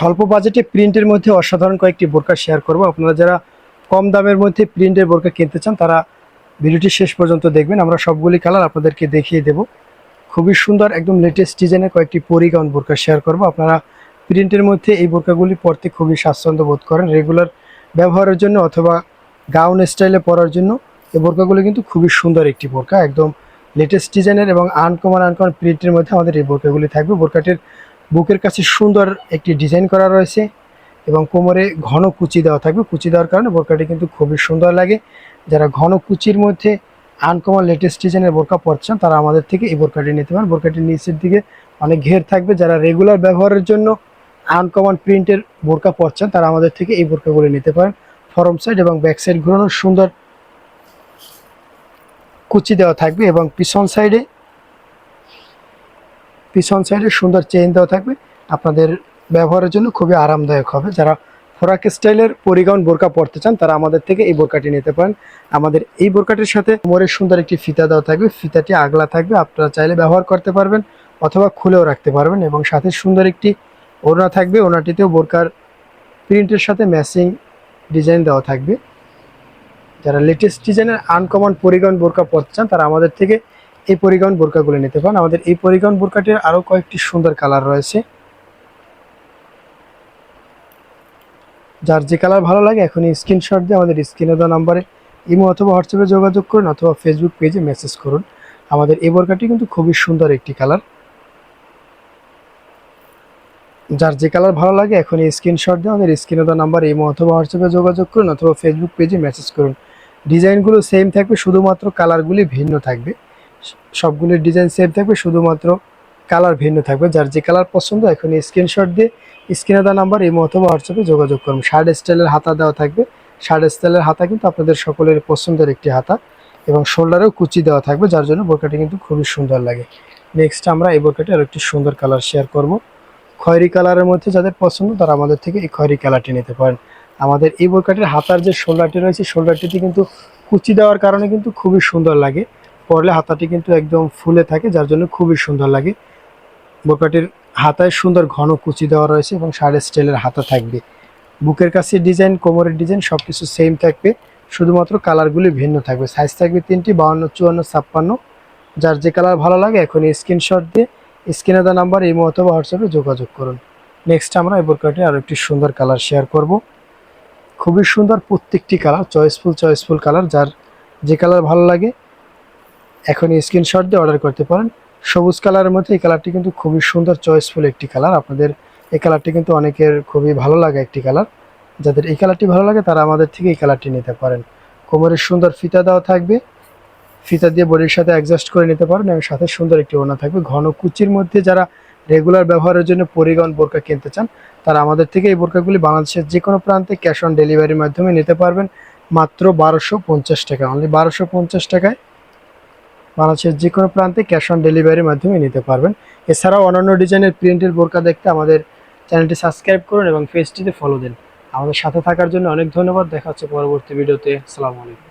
স্বল্প বাজেটে প্রিন্টের মধ্যে অসাধারণ কয়েকটি বোরকা শেয়ার করব। আপনারা যারা কম দামের মধ্যে প্রিন্টের বোরকা কিনতে চান, তারা ভিডিওটি শেষ পর্যন্ত দেখবেন। আমরা সবগুলি কালার আপনাদেরকে দেখিয়ে দেব। খুবই সুন্দর, একদম লেটেস্ট ডিজাইনের কয়েকটি পরিগাউন বোরকা শেয়ার করব। আপনারা প্রিন্টের মধ্যে এই বোরকাগুলি পরতে খুবই স্বাচ্ছন্দ্য বোধ করেন। রেগুলার ব্যবহারের জন্য অথবা গাউন স্টাইলে পরার জন্য এই বোরকাগুলি কিন্তু খুবই সুন্দর একটি বোরকা। একদম লেটেস্ট ডিজাইনের এবং আনকমন আনকমন প্রিন্টের মধ্যে আমাদের এই বোরকাগুলি থাকবে। বোরকাটির বুকের কাছে সুন্দর একটি ডিজাইন করা রয়েছে এবং কোমরে ঘন কুচি দেওয়া থাকবে। কুচি দেওয়ার কারণে বোরকাটি কিন্তু খুবই সুন্দর লাগে। যারা ঘন কুচির মধ্যে আনকমন লেটেস্ট ডিজাইনের বোরকা পরছেন তারা আমাদের থেকে এই বোরকাটি নিতে পারেন। বোরকাটির নিচের দিকে অনেক ঘের থাকবে। যারা রেগুলার ব্যবহারের জন্য আনকমন প্রিন্টের বোরকা পরছেন তারা আমাদের থেকে এই বোরকাগুলি নিতে পারেন। ফরম সাইড এবং ব্যাক সাইড ঘুরানোর সুন্দর কুচি দেওয়া থাকবে এবং পিছন সাইডে পিছন সাইডে সুন্দর চেইন দেওয়া থাকবে। আপনাদের ব্যবহারের জন্য খুবই আরামদায়ক হবে। যারা ফোরাক স্টাইলের পরিগাউন বোরকা পরতে চান, তারা আমাদের থেকে এই বোরকাটি নিতে পারেন। আমাদের এই বোরকাটির সাথে মোরের সুন্দর একটি ফিতা দেওয়া থাকবে। ফিতাটি আগলা থাকবে। আপনারা চাইলে ব্যবহার করতে পারবেন অথবা খুলেও রাখতে পারবেন এবং সাথে সুন্দর একটি ওড়না থাকবে। ওড়নাটিতেও বোরকার প্রিন্টের সাথে ম্যাচিং ডিজাইন দেওয়া থাকবে। যারা লেটেস্ট ডিজাইনের আনকমন পরিগণ বোরকা পরতে চান, তারা আমাদের থেকে এই পরিগণ বোরকাগুলো নিতে পারেন। আমাদের এই পরিগণ বোরকাটির আরও কয়েকটি সুন্দর কালার রয়েছে। যার যে কালার ভালো লাগে এখনই স্ক্রিনশট দিয়ে আমাদের স্ক্রিনে দেওয়া নাম্বারে ইমো অথবা হোয়াটসঅ্যাপে যোগাযোগ করুন অথবা ফেসবুক পেজে মেসেজ করুন। আমাদের এই বোরকাটি কিন্তু খুবই সুন্দর একটি কালার। যার যে কালার ভালো লাগে এখনই স্ক্রিনশট দিয়ে আমাদের স্ক্রিনে দেওয়া নাম্বার ইমো অথবা হোয়াটসঅ্যাপে যোগাযোগ করুন অথবা ফেসবুক পেজে মেসেজ করুন। ডিজাইনগুলো সেম থাকবে, শুধুমাত্র কালারগুলি ভিন্ন থাকবে। সবগুলির ডিজাইন সেম থাকবে, শুধুমাত্র কালার ভিন্ন থাকবে। যার যে কালার পছন্দ, এখনই স্ক্রিনশট দিয়ে স্ক্রিনে দেওয়া নাম্বার এই অথবা হোয়াটসঅ্যাপে যোগাযোগ করুন। শার্ট স্টাইলের হাতা দেওয়া থাকবে। শার্ট স্টাইলের হাতা কিন্তু আপনাদের সকলের পছন্দের একটি হাতা এবং শোল্ডারেও কুচি দেওয়া থাকবে, যার জন্য বোরকাটি কিন্তু খুবই সুন্দর লাগে। নেক্সট আমরা এই বোরকাটি আর একটি সুন্দর কালার শেয়ার করব। খয়েরি কালারের মধ্যে যাদের পছন্দ, তারা আমাদের থেকে এই খয়েরি কালারটি নিতে পারেন। আমাদের এই বোরকাটির হাতার যে শোল্ডারটি রয়েছে শোল্ডারটিতে কিন্তু কুচি দেওয়ার কারণে কিন্তু খুবই সুন্দর লাগে। পরলে হাতাটি কিন্তু একদম ফুলে থাকে, যার জন্য খুবই সুন্দর লাগে। বোরকাটির হাতায় সুন্দর ঘন কুচি দেওয়া রয়েছে এবং সাড়ে স্টাইলের হাতা থাকবে। বুকের কাছে ডিজাইন, কোমরের ডিজাইন সব কিছু সেম থাকবে, শুধুমাত্র কালারগুলি ভিন্ন থাকবে। সাইজ থাকবে তিনটি, বাউন্ন, চুয়ান্ন, ছাপ্পান্ন। যার যে কালার ভালো লাগে এখন স্ক্রিনশট দিয়ে স্ক্রিনে দেওয়া নাম্বার এই অথবা হোয়াটসঅ্যাপে যোগাযোগ করুন। নেক্সট আমরা এই বোরকাটি আরও একটি সুন্দর কালার শেয়ার করব। খুবই সুন্দর প্রত্যেকটি কালার চয়েসফুল চয়েসফুল কালার যার যে কালার ভালো লাগে এখন স্ক্রিনশট দিয়ে অর্ডার করতে পারেন। সবুজ কালারের মধ্যে এই কালারটি কিন্তু খুবই সুন্দর চয়েসফুল একটি কালার আপনাদের এই কালারটি কিন্তু অনেকের খুবই ভালো লাগে একটি কালার যাদের এই কালারটি ভালো লাগে, তারা আমাদের থেকে এই কালারটি নিতে পারেন। কোমরের সুন্দর ফিতা দেওয়া থাকবে। ফিতা দিয়ে বডির সাথে অ্যাডজাস্ট করে নিতে পারেন এবং সাথে সুন্দর একটি ওনা থাকবে। ঘন কুচির মধ্যে যারা রেগুলার ব্যবহারের জন্য পরিগণ বোরকা কিনতে চান, তারা আমাদের থেকে এই বোরকাগুলি বাংলাদেশের যে কোনো প্রান্তে ক্যাশ অন ডেলিভারির মাধ্যমে নিতে পারবেন। মাত্র বারোশো পঞ্চাশ টাকা অনলি বারোশো পঞ্চাশ টাকায়। বাংলাদেশের যে কোনো প্রান্তে ক্যাশ অন ডেলিভারির মাধ্যমে নিতে পারবেন। এছাড়াও অন্যান্য ডিজাইনের প্রিন্টের বোরকা দেখতে আমাদের চ্যানেলটি সাবস্ক্রাইব করুন এবং পেজটিতে ফলো দিন। আমাদের সাথে থাকার জন্য অনেক ধন্যবাদ। দেখা হচ্ছে পরবর্তী ভিডিওতে আসসালামু আলাইকুম।